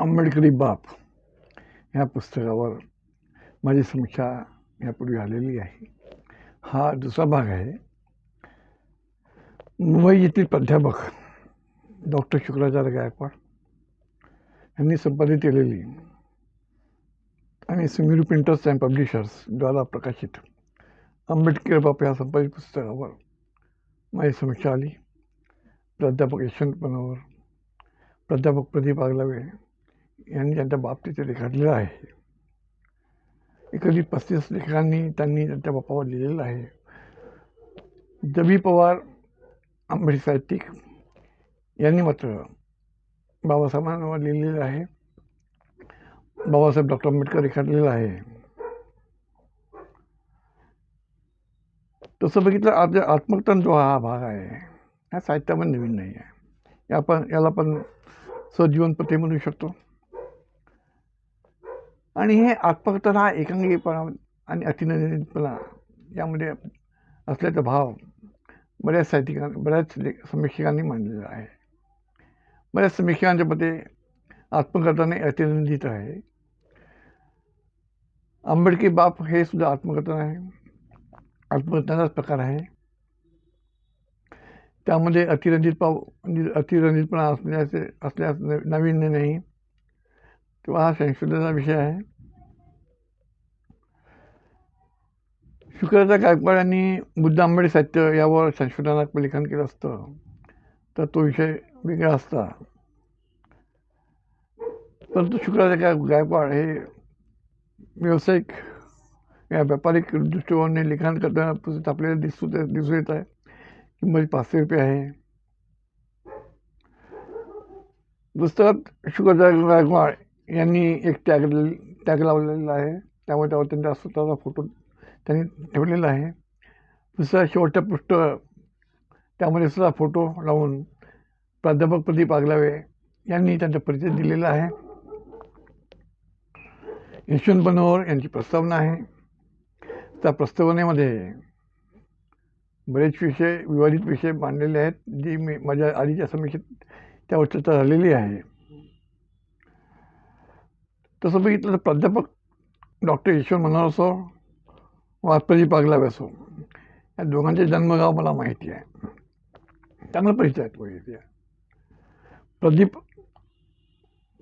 आंबेडकरी बाप ह्या पुस्तकावर माझी समीक्षा यापूर्वी आलेली आहे. हा दुसरा भाग आहे. मुंबई येथील प्राध्यापक डॉक्टर शुक्राचार्य गायकवाड यांनी संपादित केलेली आणि सुमिरू प्रिंटर्स अँड पब्लिशर्स द्वारा प्रकाशित आंबेडकर बाप या संपादित पुस्तकावर माझी समीक्षा आली. प्राध्यापक यशवंत पनोवर प्राध्यापक प्रदीप आगलावे यांनी त्यांच्या बाबतीत रेखाटलेलं आहे. एकंदरीत पस्तीस लेखकांनी त्यांनी त्यांच्या बापावर लिहिलेलं आहे. जबी पवार आंबेड साहित्यिक यांनी मात्र बाबासाहेबांवर लिहिलेलं आहे. बाबासाहेब डॉक्टर आंबेडकर रेखाटलेलं आहे. तसं बघितलं आज आत्मकथन जो हा भाग आहे ह्या साहित्यामध्ये नवीन नाही आहे. या आपण याला आपण सजीवनपती म्हणू शकतो. आणि हे आत्मकथन हा एकांगीपणा आणि अतिनंदितपणा यामध्ये असल्याचा भाव बऱ्याच साहित्यिकां बऱ्याच ले समीक्षकांनी मांडलेला आहे. बऱ्याच समीक्षकांच्या मते आत्मकथन अतिनंदित आहे. आंबेडकी बाप हे सुद्धा आत्मकथन आहे. आत्मकथनाचाच प्रकार आहे. त्यामध्ये अतिरंजित पाव अतिरंजितपणा असल्याचे असल्यास नवीन नाही किंवा हा संशोधनाचा विषय आहे. शुक्राचार्य गायकवाड यांनी बुद्ध आंबेड साहित्य यावर संशोधनात्मक लेखन केलं असतं. तर तो विषय वेगळा असता. परंतु शुक्राचा काय गायकवाड हे व्यावसायिक या व्यापारिक दृष्टिकोनाने लिखाण करताना आपल्याला दिसू दिसून येत आहे. किंमत पाचशे रुपये आहे. पुस्तकात शुक्राचार्य गायकवाड यांनी एक टॅग टॅग लावलेला आहे. त्यामुळे त्यावर त्यांचा स्वतःचा फोटो त्यांनी ठेवलेला आहे. दुसरा शेवटच्या पृष्ठ त्यामध्ये सुद्धा फोटो लावून प्राध्यापक प्रदीप आगलावे यांनी त्यांचा परिचय दिलेला आहे. यशवंत बनोर यांची प्रस्तावना आहे. त्या प्रस्तावनेमध्ये बरेच विषय विवादित विषय मांडलेले आहेत जी मी माझ्या आधीच्या समीक्षेत त्यावर चर्चा झालेली आहे. तसं बघितलं तर प्राध्यापक डॉक्टर यशवंत मनोहर असो वा प्रदीप असो या दोघांचे जन्मगाव मला माहिती आहे. चांगला परिचय आहेत तो आहे. प्रदीप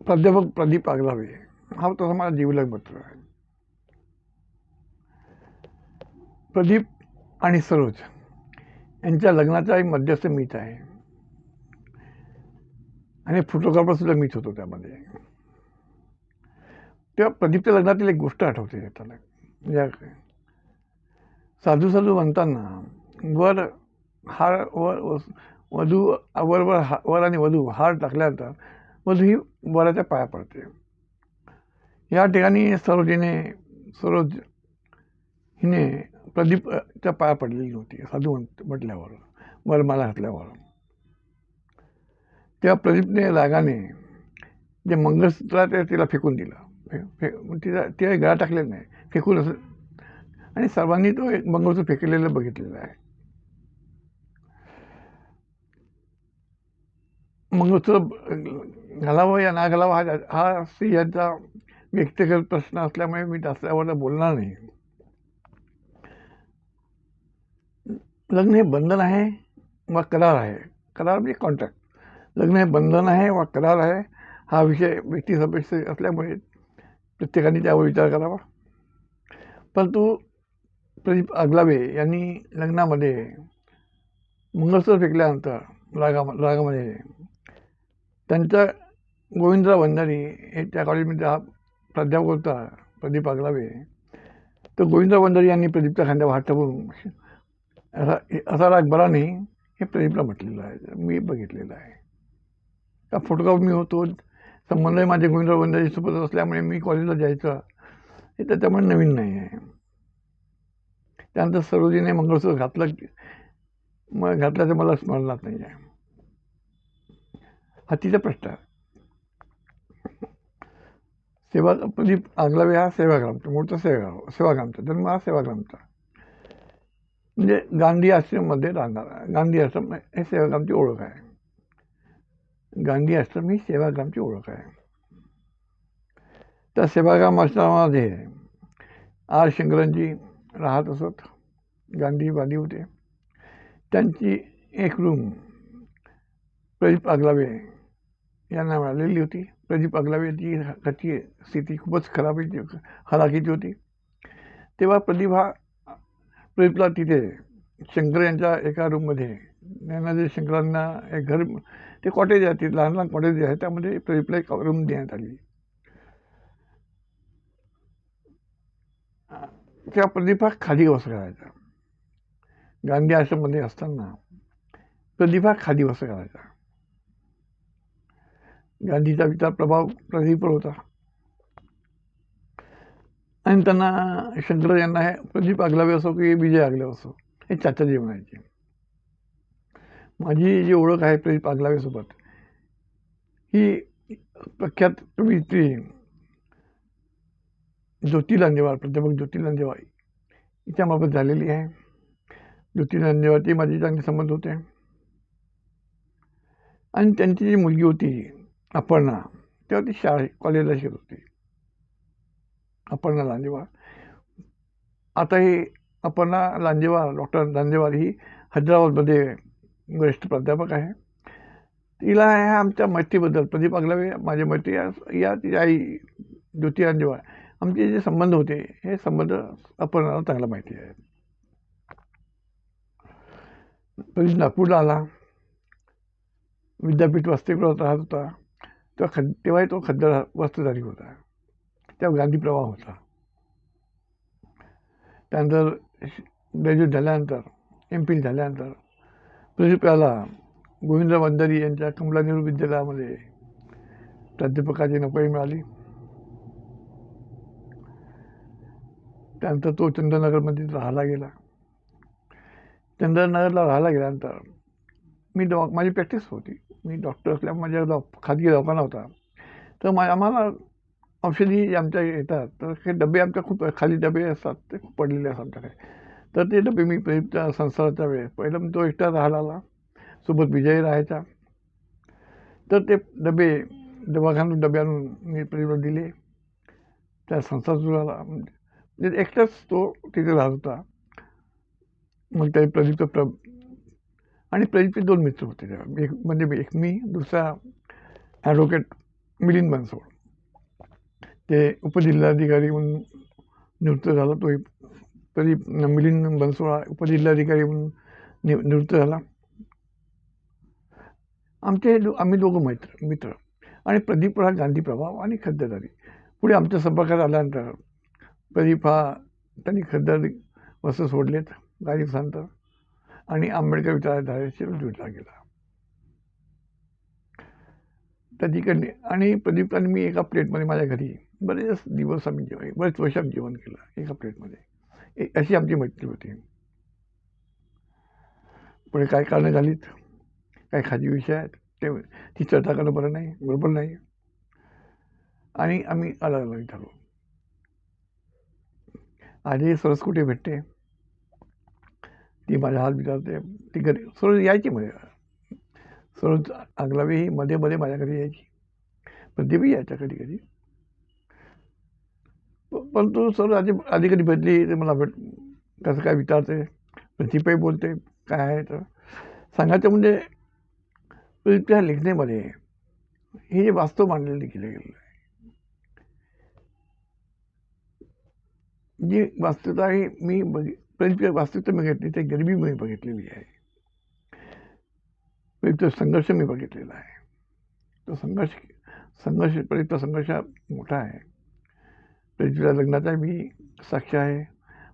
प्राध्यापक प्रदीप आगलावे हा तसा मला जीवलग मित्र आहे. प्रदीप आणि सरोज यांच्या लग्नाचा एक मध्यस्थ मीत आहे. आणि फोटोग्राफरसुद्धा मीत होतो त्यामध्ये. तेव्हा प्रदीपच्या लग्नातील एक गोष्ट आठवते त्याला. या साधू साधू म्हणताना वर हार वर वधू वर वर हा वर आणि वधू हार टाकल्यानंतर वधू ही वराच्या पाया पडते. या ठिकाणी सरोजीने सरोज हिने प्रदीपच्या पाया पडलेली नव्हती साधू म्हटल्यावर वरमाला घातल्यावर. तेव्हा प्रदीपने रागाने जे मंगळसूत्र ते तिला फेकून दिलं. फे तिला तिला गळा टाकलेला नाही. फेकून असं आणि सर्वांनी तो एक मंगळसूत्र फेकलेलं बघितलेलं आहे. मंगळसूत्र घालावं या ना घालावं हा हा स्त्रियांचा व्यक्तिगत प्रश्न असल्यामुळे मी त्याच्यावर बोलणार नाही. लग्न हे बंधन आहे वा करार आहे? करार म्हणजे कॉन्ट्रॅक्ट लग्न हे बंधन आहे वा करार आहे? हा विषय व्यक्तिसपेक्ष असल्यामुळे प्रत्येकाने त्यावर विचार करावा. परंतु प्रदीप आगलावे यांनी लग्नामध्ये मंगळसूत्र फेकल्यानंतर रागा रागामध्ये त्यांच्या गोविंदराव भंडारी हे त्या कॉलेजमध्ये हा प्राध्यापक होता प्रदीप आगलावे. तर गोविंदराव भंडारी यांनी प्रदीपच्या खांद्यावर हात टाकून असा असा राग बरा नाही हे प्रदीपला म्हटलेलं आहे. मी बघितलेलं आहे. त्या फोटोग्राफ मी होतो संबंध माझे गोविंदराव भंडारी सोबत असल्यामुळे मी कॉलेजला जायचं. हे त्याच्यामुळे नवीन नाही आहे. त्यानंतर सरोजीने मंगळसूत्र घातलं मग घातल्याचं मला स्मरणात नाही आहे. हा तिचा प्रश्न आहे. सेवा म्हणजे प्रदीप आगलावे हा सेवाग्रामचा मूळचा सेवाग्राम सेवाग्रामचा जन्म हा सेवाग्रामचा. म्हणजे गांधी आश्रममध्ये राहणार गांधी आश्रम हे सेवाग्रामची ओळख आहे. गांधी आश्रम ही सेवाग्रामची ओळख आहे त्या सेवाग्राम आश्रमामध्ये आर शंकरांजी राहत असत गांधीवादी होते त्यांची एक रूम प्रदीप आगलावे यांना मिळालेली होती प्रदीप आगलावेची त्याची स्थिती खूपच खराब हलाखीची होती तेव्हा प्रदीप हा प्रदीपला तिथे शंकर यांच्या एका रूममध्ये ज्ञानाजी शंकरांना एक घर ते कॉटेज आहे ते लहान लहान कॉटेज आहे त्यामध्ये रिप्लाय रूम देण्यात आली. त्या प्रदीपा खाली करायचा गांधी आश्रममध्ये असताना प्रदीपा खाली करायचा गांधीचा विचार प्रभाव प्रदीपवर होता. आणि त्यांना शंकर यांना हे प्रदीप आगलावे असो की विजय आगलावे असो हे चाचाजी म्हणायचे. माझी जी ओळख आहे प्रदीप आगलावेसोबत ही प्रख्यात कवयित्री ज्योती लांजेवार प्राध्यापक ज्योती लांजेवार हिच्यामार्फत झालेली आहे. ज्योती लांजेवारची माझी चांगले संबंध होते. आणि त्यांची जी मुलगी होती अपर्णा तेव्हा ती शाळे कॉलेजला शिकत होती. अपर्णा लांजेवार. आता ही अपर्णा लांजेवार डॉक्टर लांजेवार ही हैदराबादमध्ये वरिष्ठ प्राध्यापक आहे. तिला ह्या आमच्या मैत्रीबद्दल प्रदीप अगलावे माझ्या मैत्री या या तिची आई ज्योती लांजेवार आमचे जे संबंध होते हे संबंध अपर्णाला चांगला माहिती आहे. प्रदीप नागपूरला आला. विद्यापीठ वसतिगृहात राहत होता. तेव्हा खद तेव्हाही तो खद्दर वस्त्रधारी होता. तेव्हा गांधी प्रवाह होता. त्यानंतर ग्रॅज्युएट झाल्यानंतर एम पी झाल्यानंतर प्रदीप गोविंद वंदरी यांच्या कमला नेहरू विद्यालयामध्ये प्राध्यापकाची नोकरी मिळाली. त्यानंतर तो चंद्रनगरमध्ये राहायला गेला. चंद्रनगरला राहायला गेल्यानंतर मी दवा माझी प्रॅक्टिस होती. मी डॉक्टर असल्यामुळे माझ्या दवा खाजगी दवाखाना होता. तर मा आम्हाला औषधी जे आमच्या येतात. तर हे डबे आमच्या खूप खाली डबे असतात ते खूप पडलेले असतात आमच्याकडे. तर ते डबे मी प्रदीपच्या संसाराच्या वेळेस. पहिलं मी तो एकटा राहायला आला सोबत विजय राहायचा. तर ते डबे दवाखान्यात डबे आणून मी प्रदीपला दिले. त्या संसार सुरू झाला. म्हणजे एकटाच तो तिथे राहत होता. मग त्या प्रदीपचं प्र आणि प्रदीपचे दोन मित्र होते. तेव्हा एक म्हणजे एक मी दुसरा ॲडव्होकेट मिलिंद बनसोड ते उपजिल्हाधिकारी म्हणून निवृत्त झाला. तो प्रदीप मिलिंद बनसोळा उपजिल्हाधिकारी म्हणून नि निवृत्त झाला. आमचे दो आम्ही दोघं मैत्र मित्र. आणि प्रदीप हा गांधी प्रभाव आणि खद्ददारी. पुढे आमच्या संपर्कात आल्यानंतर प्रदीप हा त्यांनी खद्दर वस्त्र सोडलेत काही दिवसानंतर आणि आंबेडकर विचारधारेशी जुळला गेला. त्या ठिकाणी आणि प्रदीपाने मी एका प्लेटमध्ये माझ्या घरी बरेच दिवस आम्ही जेवण बरेच वर्ष आम्ही जेवण केलं एका प्लेटमध्ये अशी आमची मैत्री होती. पुढे काय कारणं झालीत? काही खाजी विषय आहेत? ते ती चर्चा करणं बरं नाही बरोबर नाही. आणि आम्ही अलग अलग झालो आधी सरस कुठे भेटते? ती माझा हात विचारते. ती घरी सरोज यायची म्हणजे. मध्ये सरोज आगलावी ही मध्ये मध्ये माझ्या घरी यायची बी यायच्या कधी कधी. परंतु सर आधी आधी कधी भेटली तर मला भेट कसं काय विचारते प्रतिपाई बोलते काय आहे तर. सांगायचं म्हणजे त्या लेखणीमध्ये हे जे वास्तव मांडलेलं केलं गेलेलं आहे. जी वास्तवता ही मी बघि प्रदीपची वास्तविकता मी घेतली ते गरिबी मी बघितलेली आहे. तो संघर्ष मी बघितलेला आहे. तो संघर्ष संघर्ष प्रदीपचा संघर्ष हा मोठा आहे. प्रदीपच्या लग्नाचा मी साक्ष आहे.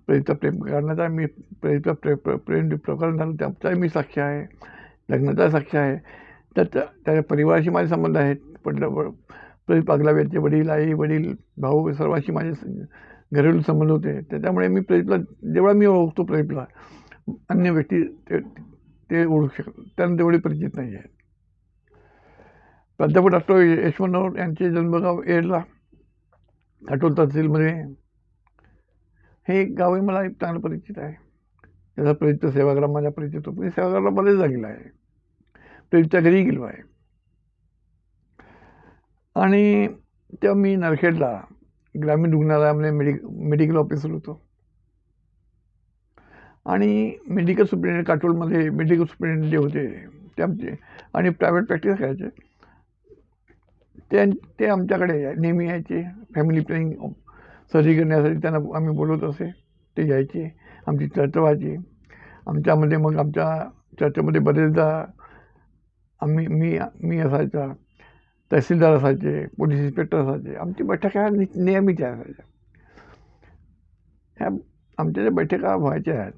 प्रदीपचा प्रेम करण्याचा मी प्रदीपचा प्रे प्र प्रेम प्रकरण झालं त्याचाही मी साक्ष आहे. लग्नाचा साक्ष आहे. त्याच्या त्याच्या परिवाराशी माझे संबंध आहेत. पण प्रेत आगलावे वडील आई वडील भाऊ सर्वांशी माझे घरेलू संबंध होते. त्याच्यामुळे मी प्रेतला जेवढा मी ओळखतो प्रेतला अन्य व्यक्ती ते ते ओळखू शकत त्यांना तेवढे परिचित नाही आहेत प्राध्यापक डॉक्टर यशवंतराव यांचे जन्मगाव एडला काटोल तहसीलमध्ये. हे एक गावही मला एक चांगलं परिचित आहे. त्याचा प्रयुक्त सेवाग्राम माझ्या परिचित होतो. मी सेवाग्रामला बरेचदा गेला आहे. प्रदीपच्या घरी गेलो आहे. आणि तेव्हा मी नरखेडला ग्रामीण रुग्णालयामध्ये मेडि मेडिकल ऑफिसर होतो. आणि मेडिकल सुप्रिटेंडेंट काटोलमध्ये मेडिकल सुप्रिटेंडेंट जे होते ते आमचे आणि प्रायव्हेट प्रॅक्टिस करायचे. ते ते आमच्याकडे नेहमी यायचे. फॅमिली प्लॅनिंग सर्जरी करण्यासाठी त्यांना आम्ही बोलवत असे. ते यायचे. आमची चर्चा व्हायची. आमच्यामध्ये मग आमच्या चर्चेमध्ये बरेचदा आम्ही मी मी असायचा. तहसीलदार असायचे पोलीस इन्स्पेक्टर असायचे. आमची बैठका नि- नेहमीच्या असायच्या. ह्या आमच्या ज्या बैठका व्हायच्या आहेत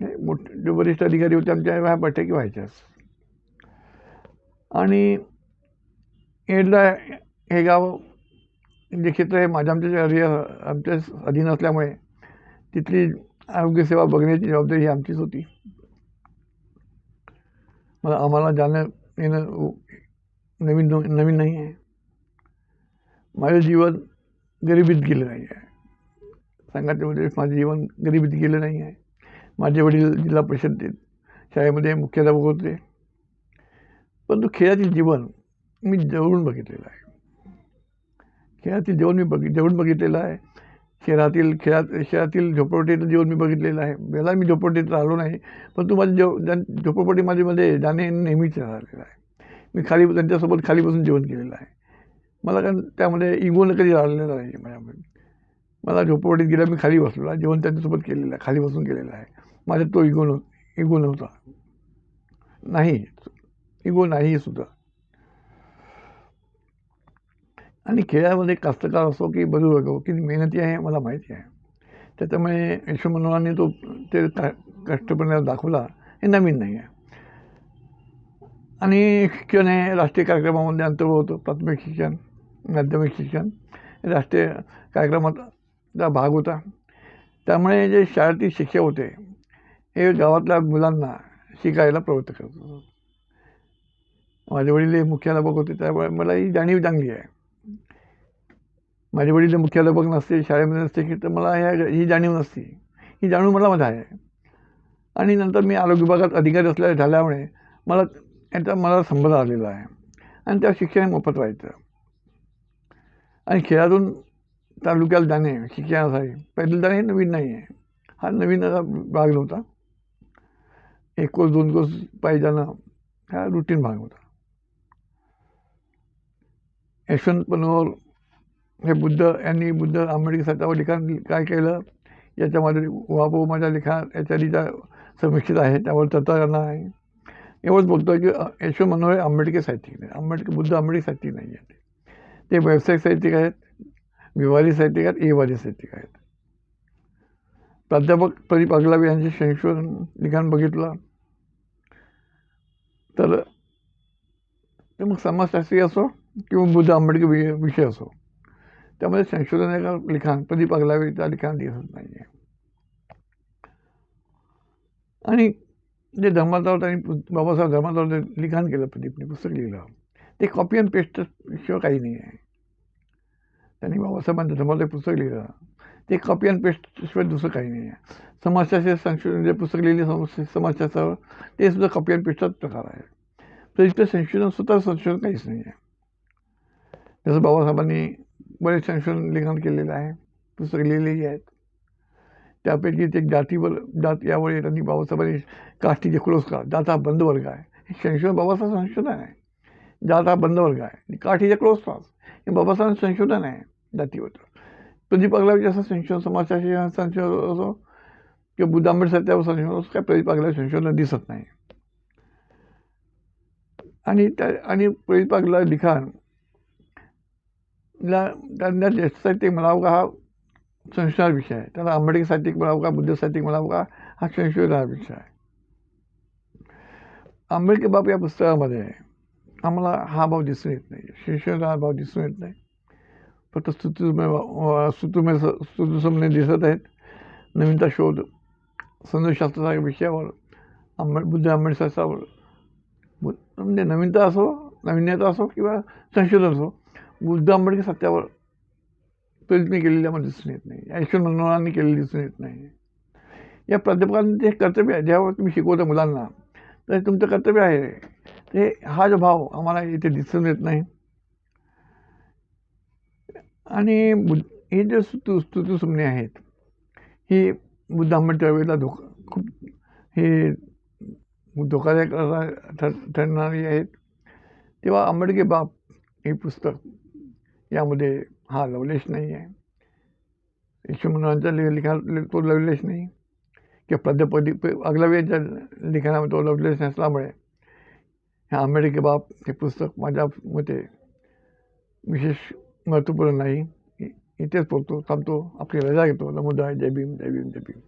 हे मोठे जे वरिष्ठ अधिकारी होते आमच्या ह्या बैठकी व्हायच्याच. आणि एडला हे गाव जे क्षेत्र आहे. माझ्या आमच्या एरिया आमच्या अधीन असल्यामुळे तिथली आरोग्यसेवा बघण्याची जबाबदारी ही आमचीच होती. मला आम्हाला जाणं येणं नवीन नवीन नाही आहे. माझं जीवन गरिबीत गेलं नाही आहे. सांगायचं म्हणजे माझं जीवन गरिबीत गेलं नाही आहे. माझे वडील जिल्हा परिषद शाळेमध्ये मुख्याध्यापक होते. परंतु खेळातील जीवन मी जवळून बघितलेलं आहे. खेळातील जीवन मी बघित जवळून बघितलेलं आहे. शहरातील खेळात शहरातील झोपडपट्टीचं जीवन मी बघितलेलं आहे. याला मी झोपडपट्टीत राहिलो नाही परंतु माझं जेव झोपडपट्टी माझ्यामध्ये जाणे नेहमीच राहिलेलं आहे. मी खाली त्यांच्यासोबत खाली बसून जेवण केलेलं आहे. मला कारण त्यामध्ये इगोनं कधी राहिलेलं नाही माझ्यामध्ये मला झोपडपट्टीत गेला मी खाली बसलो आहे. जेवण त्यांच्यासोबत केलेलं आहे खाली बसून केलेलं आहे. माझ्या तो इगो नव्ह इगो नव्हता नाही इगो नाही सुद्धा. आणि खेळामध्ये कास्तकार असो की बदू असो की मेहनती आहे मला माहिती आहे. त्याच्यामुळे यशोमनोहरांनी तो ते का कष्टपणे दाखवला हे नवीन नाही आहे. आणि शिक्षण हे राष्ट्रीय कार्यक्रमामध्ये अंतर्भूत होतं प्राथमिक शिक्षण माध्यमिक शिक्षण हे राष्ट्रीय कार्यक्रमाचा भाग होता. त्यामुळे जे शाळेतील शिक्षक होते हे गावातल्या मुलांना शिकायला प्रवृत्त करत होते. माझे वडील हे मुख्याध्यापक होते त्यामुळे मला ही जाणीव चांगली आहे. माझे वडील मुख्याध्यापक नसते शाळेमध्ये नसते की तर मला ह्या ही जाणीव नसती. ही जाणीव मला मध्ये आहे. आणि नंतर मी आरोग्य विभागात अधिकारी असल्या झाल्यामुळे मला याचा मला संबंध आलेला आहे. आणि त्या शिक्षण मोफत व्हायचं आणि खेळातून तालुक्याला जाणे शिक्षणासाठी पैदल जाणे हे नवीन नाही आहे. हा नवीन असा भाग नव्हता. एक कोस दोन कोस पायी जाणं हा रुटीन भाग होता. यशवंत पनोर हे बुद्ध यांनी बुद्ध आंबेडकर साहेबांवर लिखाण काय केलं? याच्यामध्ये उहापोह माझ्या लिखाण याच्या आधीच्या समीक्षित आहे त्यावर चर्चा करणार आहे. एवढंच बोलतो की यशवंत मनोहर आंबेडकर साहित्यिक नाही आंबेडकर बुद्ध आंबेडकर साहित्यिक नाही आहेत. ते व्यावसायिक साहित्यिक आहेत विवादी साहित्यिक आहेत एवादी साहित्यिक आहेत. प्राध्यापक प्रदीप अगलावे यांचे संशोधन लिखाण बघितलं. तर ते मग समाजशास्त्री असो किंवा बुद्ध आंबेडकर वि विषय असो त्यामध्ये संशोधनाचा लिखाण. प्रदीप अगलावेचा लिखाण दिसत नाही आहे आणि जे धर्मातावर त्यांनी बाबासाहेब धर्मातावर लिखाण केलं प्रदीपने पुस्तक लिहिलं. ते कॉपी अँड पेस्ट शिवाय काही नाही आहे. त्यांनी बाबासाहेबांचं धर्माचं पुस्तक लिहिलं. ते कॉपी अँड पेस्ट शिवाय दुसरं काही नाही आहे. समाजशास्त्र संशोधन जे पुस्तक लिहिले समस्या समाजशास्त्रावर ते सुद्धा कॉपी अँड पेस्टचाच प्रकार आहे. प्रदीपचं संशोधन स्वतः संशोधन काहीच नाही आहे. जसं बाबासाहेबांनी बरेच संशोधन लिखाण केलेलं आहे. पुस्तकं लिहिलेली आहेत. त्यापैकी एक जातीवर जात यावर त्यांनी बाबासाहेबांनी काष्टीचे पुरस्कार जात हा बंद वर्ग आहे. हे संशोधन बाबासाहेब संशोधन आहे. जात हा बंद वर्ग आहे काठीचे क्लोज हे बाबासाहेब संशोधन आहे. जातीवर. प्रदीप अगलावे असं संशोधन समाजाशी संशोधन असो किंवा बुद्ध आंबेडकर त्यावर संशोधन असो काय प्रदीप अगलावे संशोधन दिसत नाही. आणि त्या आणि प्रदीप अगला लिखाण ला त्यांना ज्येष्ठ साहित्यिक म्हणावं का हा संशयाचा विषय आहे. त्याला आंबेडकर साहित्यिक म्हणावं का बुद्ध साहित्यिक म्हणावं का हा संशोधनाचा विषय आहे. आंबेडकर बाप या पुस्तकामध्ये आम्हाला हा भाव दिसून येत नाही. संशोधना भाव दिसून येत नाही. फक्त स्तुतुमय स्तुतुमय स्तुतुसमने दिसत आहेत. नवीनता शोध संदर्भशास्त्राच्या विषयावर आंबे बुद्ध आंबेडकरसावर म्हणजे नवीनता असो नवीनता असो किंवा संशोधन असो बुद्ध आंबेडकर सत्यावर प्रयत्न केलेले आम्हाला दिसून येत नाही. ऐश्वर मनोहरांनी केलेली दिसून येत नाही. या प्राध्यापकांनी ते कर्तव्य आहे. ज्यावर तुम्ही शिकवता मुलांना तर हे तुमचं कर्तव्य आहे. ते हा जो भाव आम्हाला इथे दिसून येत नाही. आणि बुद्ध हे जे स्तु स्तुतुसुमने आहेत ही बुद्ध आंबेडकर वेळेला धोका खूप हे धोकादायक ठर ठरणारी आहेत. तेव्हा आंबेडके बाप हे पुस्तक यामध्ये हा लवलेश नाही आहे यशवंतरावांच्या लिखाण तो लवलेश नाही। किंवा प्राध्यापदी अगलावे लिखाणामध्ये तो लवलेश नसल्यामुळे ह्या आंबेडकर बाप हे पुस्तक माझ्या मते विशेष महत्त्वपूर्ण नाही। इथेच बोलतो हो, थांबतो आपली रजा घेतो नमोदाय जय भीम जय भीम जय भीम।